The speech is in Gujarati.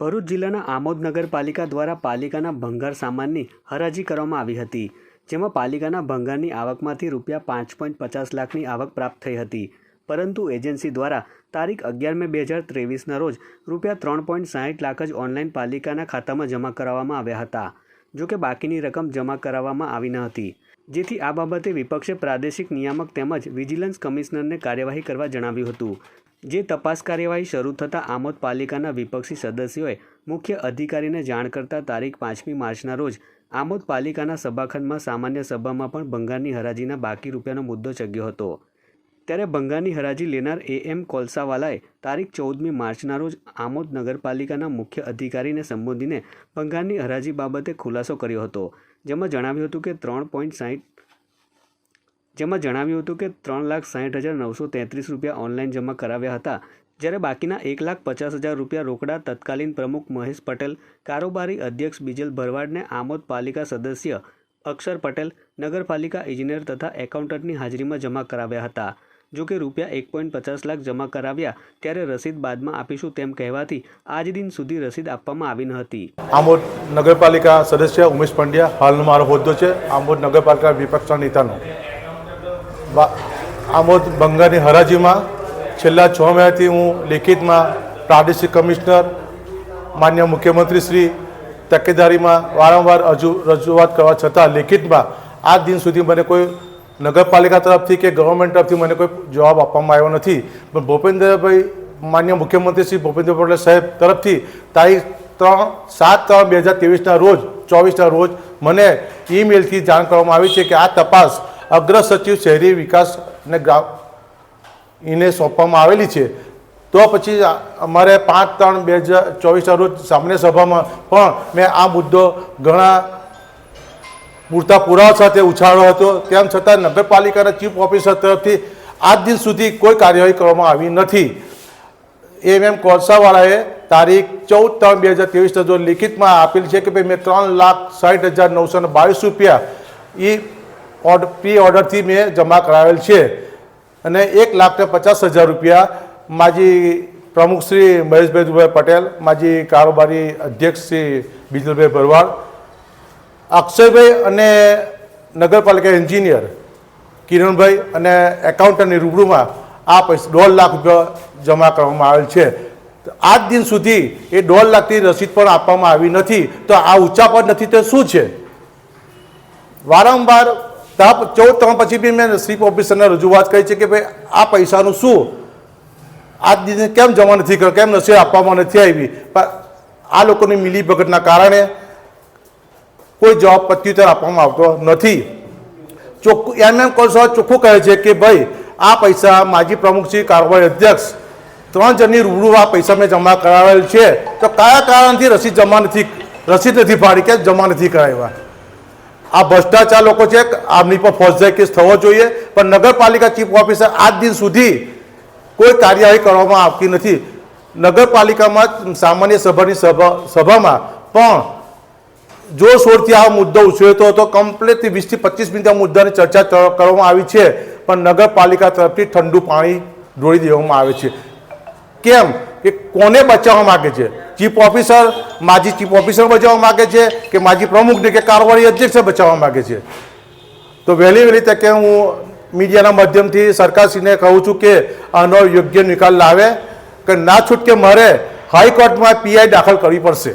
ભરૂચ જિલ્લાના આમોદ નગરપાલિકા દ્વારા પાલિકાના ભંગાર સામાનની હરાજી કરવામાં આવી હતી, જેમાં પાલિકાના ભંગારની આવકમાંથી રૂપિયા પાંચ પોઈન્ટ પચાસ લાખની આવક પ્રાપ્ત થઈ હતી. પરંતુ એજન્સી દ્વારા તારીખ અગિયાર મે બે હજાર ત્રેવીસના રોજ રૂપિયા ત્રણ પોઈન્ટ સાહીઠ લાખ જ ઓનલાઈન પાલિકાના ખાતામાં જમા કરાવવામાં આવ્યા હતા જોકે બાકીની રકમ જમા કરાવવામાં આવી ન હતી. જેથી આ બાબતે વિપક્ષે પ્રાદેશિક નિયામક તેમજ વિજિલન્સ કમિશનરને કાર્યવાહી કરવા જણાવ્યું હતું. જે તપાસ કાર્યવાહી શરૂ થતાં આમોદ પાલિકાના વિપક્ષી સદસ્યોએ મુખ્ય અધિકારીને જાણ કરતા તારીખ પાંચમી માર્ચના રોજ આમોદ પાલિકાના સભાખંડમાં સામાન્ય સભામાં પણ ભંગારની હરાજીના બાકી રૂપિયાનો મુદ્દો ચગ્યો હતો. ત્યારે ભંગારની હરાજી લેનાર એ એમ કોલસાવાલાએ તારીખ ચૌદમી માર્ચના રોજ આમોદ નગરપાલિકાના મુખ્ય અધિકારીને સંબોધીને ભંગારની હરાજી બાબતે ખુલાસો કર્યો હતો, જેમાં જણાવ્યું હતું કે ત્રણ પોઈન્ટ સાહીઠ જેમાં જણાવ્યું હતું કે ત્રણ લાખ સાહીઠ હજાર નવસો તેત્રીસ રૂપિયા ઓનલાઈન જમા કરાવ્યા હતા. જ્યારે બાકીના એક લાખ પચાસ હજાર રૂપિયા રોકડા તત્કાલીન પ્રમુખ મહેશ પટેલ, કારોબારી અધ્યક્ષ બીજલ ભરવાડને આમોદ પાલિકા સદસ્ય અક્ષર પટેલ, નગરપાલિકા ઇજનેર તથા એકાઉન્ટન્ટની હાજરીમાં જમા કરાવ્યા હતા. જો કે રૂપિયા એક પોઈન્ટ પચાસ લાખ જમા કરાવ્યા ત્યારે રસીદ બાદમાં આપીશું તેમ કહેવાથી આજ દિન સુધી રસીદ આપવામાં આવી ન હતી. આમોદ નગરપાલિકા સદસ્ય ઉમેશ પંડ્યા, હાલનો મારો હોદ્દો છે. આમોદ નગરપાલિકા વિપક્ષના નેતાનો. આમોદ બંગાળની હરાજીમાં છેલ્લા છ મહિનાથી હું લેખિતમાં પ્રાદેશિક કમિશનર, માન્ય મુખ્યમંત્રી શ્રી તકેદારીમાં વારંવાર હજુ રજૂઆત કરવા છતાં લેખિતમાં આ દિન સુધી મને કોઈ નગરપાલિકા તરફથી કે ગવર્મેન્ટ તરફથી મને કોઈ જવાબ આપવામાં આવ્યો નથી. પણ ભૂપેન્દ્રભાઈ, માન્ય મુખ્યમંત્રી શ્રી ભૂપેન્દ્ર પટેલ સાહેબ તરફથી તારીખ ત્રણ સાત ત્રણ બે હજાર ત્રેવીસના રોજ, ચોવીસના રોજ મને ઈમેલથી જાણ કરવામાં આવી છે કે આ તપાસ અગ્ર સચિવ શહેરી વિકાસ અને એને સોંપવામાં આવેલી છે. તો પછી અમારે પાંચ ત્રણ બે હજાર ચોવીસના રોજ સામાન્ય સભામાં પણ મેં આ મુદ્દો ઘણા પૂરતા પુરાવા સાથે ઉછાળ્યો હતો. તેમ છતાં નગરપાલિકાના ચીફ ઓફિસર તરફથી આજ દિન સુધી કોઈ કાર્યવાહી કરવામાં આવી નથી. એમ એમ કોલસાવાળાએ તારીખ ચૌદ ત્રણ બે હજાર ત્રેવીસના જો લિખિતમાં આપેલ છે કે ભાઈ મેં ત્રણ લાખ સાઠ હજાર નવસો બાવીસ રૂપિયા એ ઓર્ડર પ્રી ઓર્ડરથી મેં જમા કરાવેલ છે. અને એક લાખ ને પચાસ હજાર રૂપિયા માજી પ્રમુખ શ્રી મહેશભાઈ દુભાઈ પટેલ, માજી કારોબારી અધ્યક્ષ શ્રી બિજલભાઈ ભરવાડ, અક્ષયભાઈ અને નગરપાલિકા એન્જિનિયર કિરણભાઈ અને એકાઉન્ટની રૂબરૂમાં આ પૈસા, દોઢ લાખ રૂપિયા જમા કરવામાં આવેલ છે. આજ દિન સુધી એ દોઢ લાખની રસીદ પણ આપવામાં આવી નથી. તો આ ઉચ્ચાપદ નથી તો શું છે? વારંવાર તાપ ચૌદ ત્રણ પછી બી મેં ચીફ ઓફિસરને રજૂઆત કરી છે કે ભાઈ, આ પૈસાનું શું? આજ દિને કેમ જમા નથી કર્યો કેમ નસીબ આપવામાં નથી આવી? પણ આ લોકોની મિલીભગતના કારણે કોઈ જવાબ પ્રત્યુત્તર આપવામાં આવતો નથી. ચોખ્ખું, એમ એમ કોલસા ચોખ્ખું કહે છે કે ભાઈ, આ પૈસા માજી પ્રમુખ શ્રી કારોબારી અધ્યક્ષ ત્રણ જણની રૂબરૂ આ પૈસા મેં જમા કરાવેલ છે. તો કયા કારણથી રસીદ જમા નથી, રસીદ નથી ફાડી કે જમા નથી કરાવ્યા? આ ભ્રષ્ટાચાર લોકો છે, આમની પર ફોજદારી કેસ થવો જોઈએ, પણ નગરપાલિકા ચીફ ઓફિસર આજ દિન સુધી કોઈ કાર્યવાહી કરવામાં આવતી નથી. નગરપાલિકામાં સામાન્ય સભાની સભા, સભામાં પણ જોરશોરથી આ મુદ્દો ઉછળતો હતો. કમ્પ્લેટથી વીસથી પચીસ મિનિટ આ મુદ્દાની ચર્ચા કરવામાં આવી છે, પણ નગરપાલિકા તરફથી ઠંડુ પાણી ઢોળી દેવામાં આવે છે. કેમ? કે કોને બચાવવા માગે છે? ચીફ ઓફિસર, માજી ચીફ ઓફિસર બચાવવા માગે છે કે માજી પ્રમુખને કે કારોબારી અધ્યક્ષ બચાવવા માગે છે? તો વહેલી વહેલી તકે હું મીડિયાના માધ્યમથી સરકારશ્રીને કહું છું કે આનો યોગ્ય નિકાલ લાવે, કે ના છૂટકે મારે હાઈકોર્ટમાં પીઆઈ દાખલ કરવી પડશે.